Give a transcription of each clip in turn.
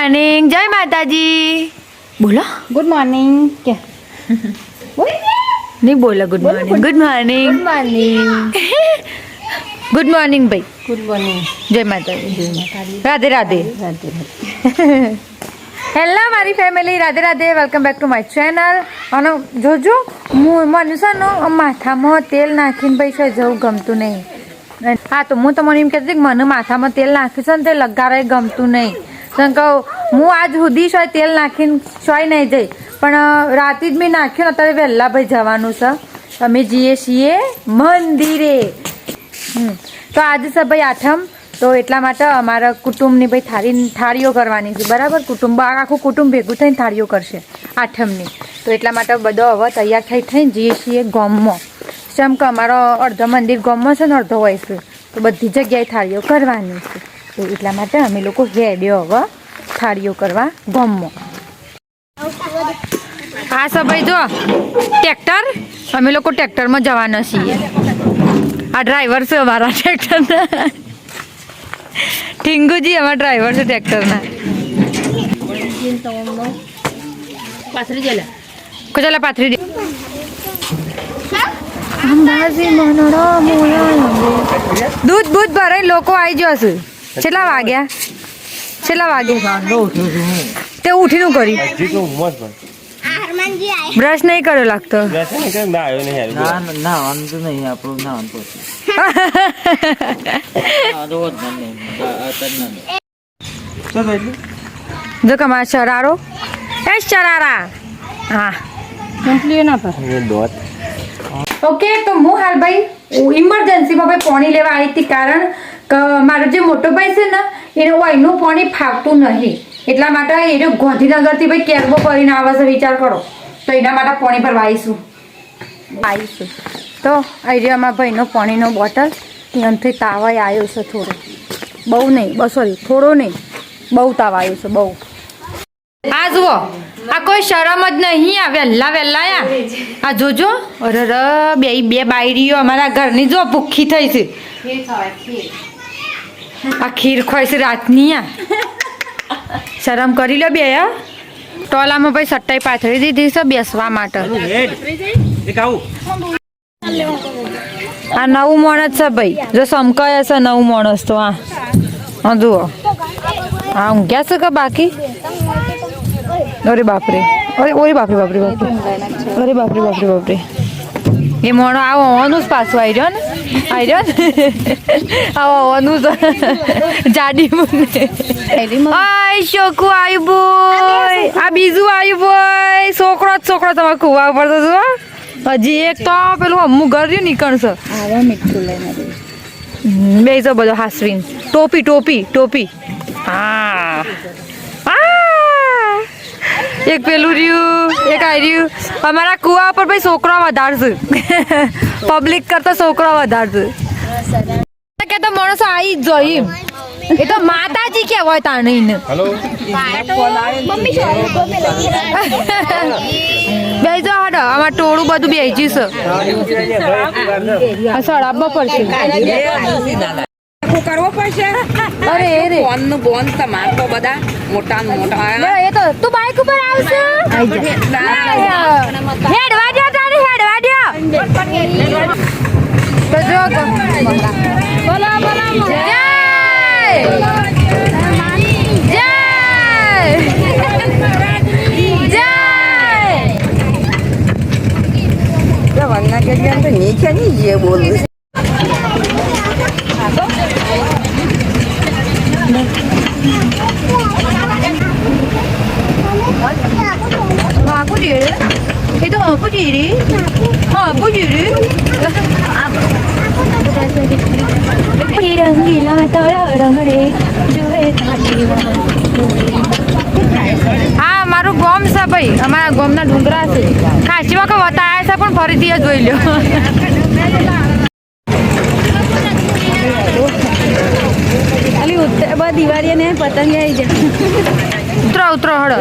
Morning જય માતાજી બોલો ગુડ મોર્નિંગ કે નહીં બોલો good morning good morning good morning good morning ભાઈ ગુડ મોર્નિંગ જય માતાજી રાધે રાધે હેલો મારી family Radhe Radhe welcome back to my channel અને જોજો હું મને છે ને માથામાં તેલ નાખીને પૈસા જવું ગમતું નહીં. હા તો હું તમને એમ કહેતી કે મને માથામાં તેલ નાખ્યું છે ને તે લગારે ગમતું નહીં. કારણ કે હું આજ સુધી શોય તેલ નાખીને સોય નહીં જઈ. પણ રાતે જ મેં નાખ્યું ને અત્યારે વહેલા ભાઈ જવાનું છે. અમે જઈએ છીએ મંદિરે. તો આજે છે ભાઈ આઠમ. તો એટલા માટે અમારા કુટુંબની ભાઈ થાળી થાળીઓ કરવાની છે. બરાબર? કુટુંબ, આખું કુટુંબ ભેગું થઈને થાળીઓ કરશે આઠમની. તો એટલા માટે બધો હવે તૈયાર થઈ થઈને જઈએ છીએ ગોમમાં. જેમ કે અમારો અડધો મંદિર ગોમમાં છે ને, અડધો હોય છે. તો બધી જગ્યાએ થાળીઓ કરવાની છે. તો એટલા માટે અમે લોકો હેડ્યો હવે થાળીઓ કરવા ગોમમાં હા સભાઈ ભાઈ જો ટ્રેક્ટર? અમે લોકો ટ્રેક્ટરમાં જવાના છીએ. આ ડ્રાઈવર છે અમારા ટ્રેક્ટરના. ઠીંગુજી અમારા ડ્રાઈવર છે ટ્રેક્ટરના. કચાલા પાથરી દે. દૂધ બૂધ ભરાઈ લોકો આવી જશે કેટલા વાગ્યા? કેટલા વાગે? તે ઉઠીનું કર્યું હજી તો બ્રશ નહીં કર્યો લાગતો? ના આવ્યો નહીં ના ના તો નહીં આપણું રોજ નહીં? જો કમા શરારો એ શરારા હા. કમ્પ્લીટ ના પર. દોત. ઓકે તો હું હાલ ભાઈ ઇમરજન્સીમાં ભાઈ પાણી લેવા આવી હતી કારણ કે મારો જે મોટો ભાઈ છે ને, એને અહીંનું પાણી ફાવતું નહીં. એટલા માટે એને ગાંધીનગરથી ભાઈ કેરબો કરીને આવે છે, વિચાર કરો. તો એના માટે પાણી પર વાવીશું આવીશું. તો આઈડિયામાં ભાઈનો પાણીનો બોટલ, ત્યાંથી તાવાય આવ્યો છે થોડો. બહુ નહીં, બસ થોડો નહીં. બહુ તાવ આવ્યો છે, બહુ. આ જુઓ આ કોઈ શરમ જ નહીં આ વહેલા વહેલા આ આ જોજો અરે ર બે બે બાયરીઓ અમારા ઘરની જો ભૂખી થઈ છે. આ ખીર ખોય છે રાતની આ શરમ કરી લો બે ટોલામાં ભાઈ સટ્ટાઈ પાથરી દીધી છે બેસવા માટે. આ નવું માણસ છે ભાઈ. જો સમકાય છે નવું માણસ તો આ. જુઓ. હા ઊંઘ્યા છે કે બાકી? અરે બાપરે. અરે ઓરે બાપરે બાપરે બાપરે. અરે બાપરે બાપરે બાપરે. એ મોણો આવો ઓનું જ પાછું આવી રહ્યો ને. આવી રહ્યો ને? આવો ઓનું જ. જાડી મને. આય શોકુ આવ્યું બોય. આ બીજું આવ્યું બોય. છોકરો જ છોકરો તમારે ખુવા પડતો તો જો હજી એક તો પેલું અમુક ઘર રહ્યું નીકળશે. બેસો બધો હાસવીન. ટોપી ટોપી ટોપી. હા! એક પેલું રહ્યું એક આ રહ્યું. અમારા કુવા પર ભાઈ છોકરા વધારશે. પબ્લિક કરતા છોકરા વધારશે. કે તો માણસો આવી જ જોઈ એ તો માતાજી કહેવાય તાણીને હલો બે જો હાડો આમાં ટોળું બધું બેસી છે. સડાવવા પડશે કરવો પડશે. અરે અરે. બોનનું બોન તમાર તો બધા મોટા. મોટા એ તો તું બાઈક ઉપર આવશે? હેડવા દે તારે હેડવા દે તો જો. બોલો બોલો જય. જય. જય. વરના કે તો નીચે નહીં જે બોલું આખું જીરે એ તો આખું જીરે આખું જીરે રંગીલા તારા રંગડે જોડે હા મારું ગોમ છે ભાઈ. અમારા ગોમના ડુંગરા છે. ખાસી વખત વતાયા છે પણ ફરીથી જ જોઈ લો ખાલી ઉત્તર દિવાળી ને પતંગ આવી જાય. ઉતરો ઉતરો હળો.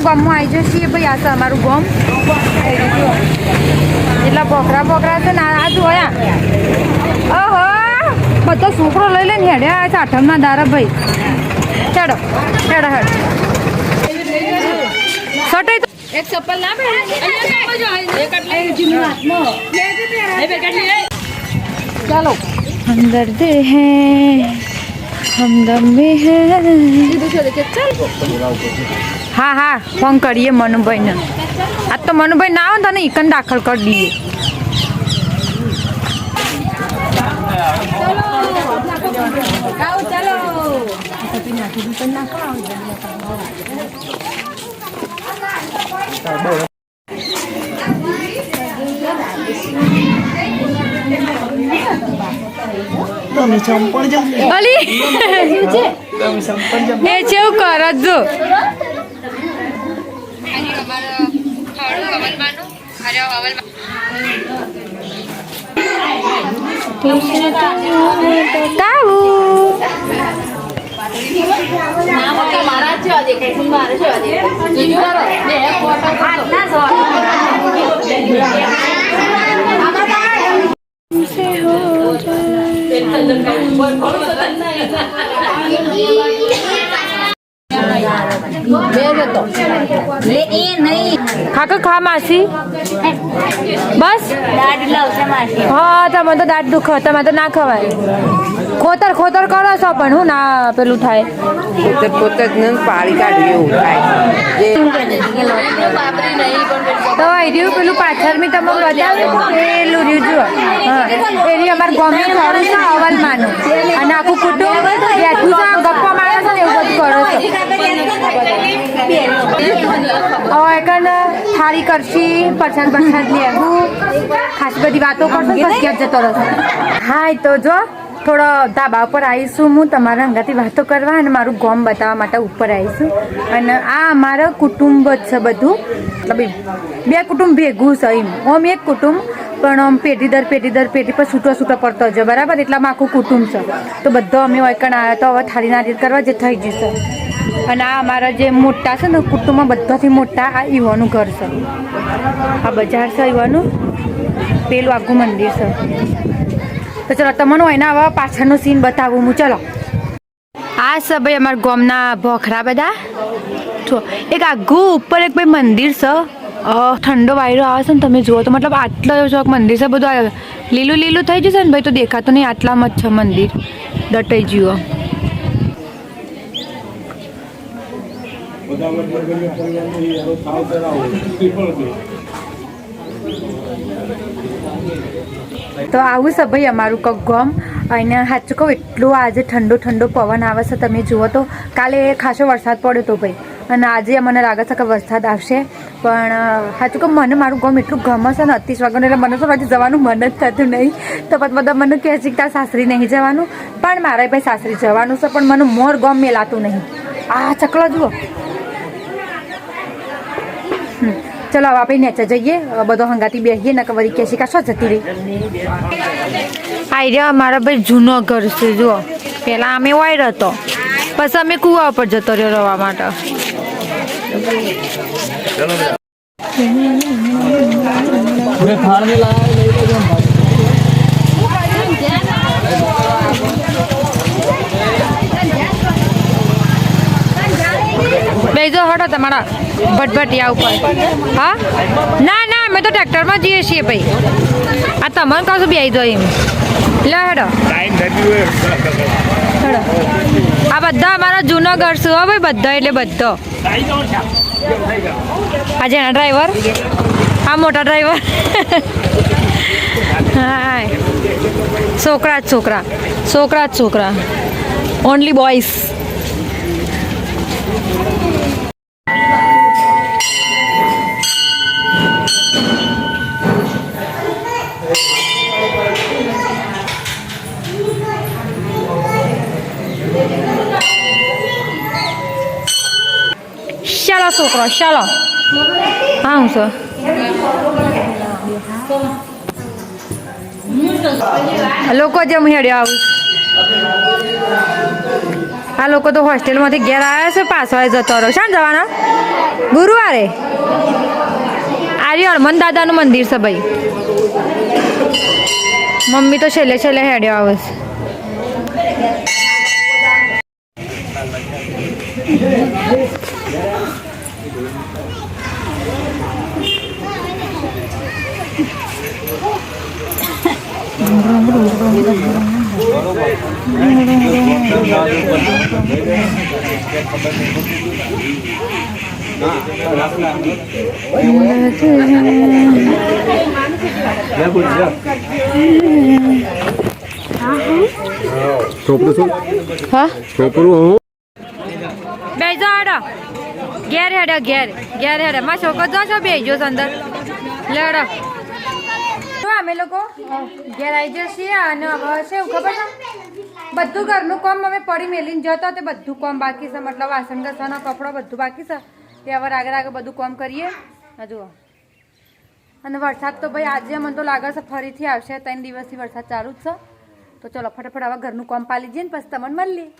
ગમો આવી જશે છીએ ભાઈ આ છે અમારું ગમ. એટલા બોકરા બોકરા છે ને આ જોયા ઓહો! બધો છોકરો લઈ લે ને હેડ્યા છે આઠમના દારા ભાઈ. ચડો ચડો હેડ સટાઈ એક ચપ્પલ ના પહેરે અહીંયા ચપ્પલ दर्द એક हम दम में હમદર્દ હે હે ફોન કરીએ મનુભાઈને આ તો મનુભાઈ ના આવે તને ઇકન દાખલ કરી દઈએ આવો ચાલો અલી એ જેવું કર જો કાવું મારા જેવા દેખાય છે મારા જેવા દેખાય બીજું ખાકો ખા માસી? બસ? હા તમે તો દાંત દુખો તમે તો ના ખવાય. ખોતર ખોતર કરો છો પણ હું ના પેલું થાય. પોતે પોતે જ પાડી કાઢવી એવું થાય. એ રહ્યું પેલું પાછળ મેં તમને બતાવ્યું પેલું રહ્યું જુઓ. હા. અમારા ગમે ખરું છે અવલમાનું અને આખું કુટુંબ બેઠું ગપ્પા મારે છે ને એવું બધું કરો છો. થાળી કરશી પ્રસાદ પ્રસાદ લેવું ખાસ બધી વાતો કરશો જતો રહેશે. હા તો જો થોડો ધાબા ઉપર આવીશું હું, તમારા અંગાથી વાતો કરવા અને મારું ગોમ બતાવવા માટે ઉપર આવીશું. અને આ અમારો કુટુંબ જ છે બધું. બે કુટુંબ ભેગું છે એમ. ઓમ એક કુટુંબ, પણ આમ પેઢી દર પેઢી દર પેઢી પર છૂટો છૂટો પડતો છે. બરાબર? એટલામાં આખું કુટુંબ છે. તો બધો અમે વૈકણ આવ્યા તો હવે થાળી નારી કરવા જે થઈ જશે અને આ અમારા જે મોટા છે ને કુટુંબમાં બધાથી મોટા આ યુવાનું ઘર છે. આ બજાર છે યુવાનું પેલું આખું મંદિર છે. તો ચલો, તમને એના હવે પાછળનો સીન બતાવું હું. ચલો. આ છે ભાઈ અમારા ગામના ભોખરા બધા. જો, એક આઘું ઉપર એક ભાઈ મંદિર છે. ઠંડો વાયરો આવે છે ને તમે જુઓ તો, મતલબ આટલો ચોક મંદિર છે, બધું લીલું લીલું થઈ જશે ને ભાઈ, તો દેખાતું નહીં આટલામાં જ છે મંદિર. દટાઈ જીવો તો આવું છે ભાઈ અમારું કગમ ગોમ. અને સાચું કહું, એટલું આજે ઠંડો ઠંડો પવન આવે છે. તમે જુઓ તો, કાલે ખાસો વરસાદ પડ્યો હતો ભાઈ. અને આજે મને લાગે છે કે વરસાદ આવશે. પણ સાચું કહું, મને મારું ગમ એટલું ગમે છે ને અતિશ વાગ્યું એટલે મને તો હજી જવાનું મન જ થતું નહીં. તો પછી બધા મને કહે છે કે તાર સાસરી નહીં જવાનું. પણ મારે ભાઈ સાસરી જવાનું છે, પણ મને મોર ગમ મેલાતું નહીં. આ ચકલો જુઓ. હમ. ચલો હવે આપણે નેચે જઈએ. હવે બધો હંગાતી બેસીએ ને વળી કે શિકા શું જતી રહી? આઈ રહ્યા અમારા ભાઈ જૂનો ઘર છે જુઓ. પહેલાં અમે વાયર હતો. પછી અમે કુવા ઉપર જતો રહ્યો રવા માટે. બેજો હટો તમારા ભટભટિયા ઉપર. હા? ના ના, અમે તો ટ્રેક્ટરમાં જઈએ છીએ ભાઈ. આ તમને કહું છું આવી દો એમ. લે હેડો આ બધા અમારા જૂનો ઘર છે, હો ભાઈ, બધા એટલે બધો. આ જેના ડ્રાઈવર? આ મોટા ડ્રાઈવર? હા છોકરા જ છોકરા. છોકરા જ છોકરા. ઓનલી બોયઝ આ છોકરો ચાલો હા છો લોકો જેમ હેડ્યો આવું આ લોકો તો હોસ્ટેલમાંથી ઘેર આવ્યા છે પાછો જતો રહ્યો છે ને જવાના ગુરુવારે આર્યો હનુમાન દાદાનું મંદિર છે ભાઈ મમ્મી તો છેલ્લે છેલ્લે હેડ્યો આવે છે છોકરું શું હા? છોકરું હું બેજો હેડો ઘેર હેડો, ઘેર. ઘેર હેડો. છોકરો છો બેજો અંદર લેડો અમે લોકો ઘેર આવી જઈએ અને હવે છે એવું ખબર છે? બધું ઘરનું કામ અમે પડી મેલીને જતો તે બધું કામ બાકી છે મતલબ વાસણ ઘસવાનો કપડો બધું બાકી છે. તે હવે આગળ આગળ બધું કામ કરીએ. હજુ અને વરસાદ તો ભાઈ આજે મને તો લાગે છે ફરીથી આવશે ત્રણ દિવસથી વરસાદ ચાલુ જ છે. તો ચલો ફટાફટ હવે ઘરનું કામ પાલી જઈએ ને પછી તમને મળીએ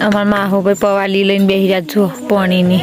અમારા માહો ભાઈ પવાલી લઈને બેહી રહ્યા છો પાણીની.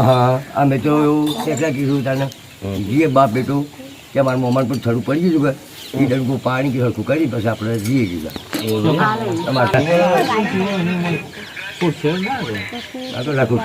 હા અમે તો એવું કેટલા કીધું તને જીએ બાપ બેટું કે મારા મોમાન પર થડું પડી. ગયું એ ડરકું પાણી કે હરખું કરી પછી આપણે જીએ કીધા તમારે રાખું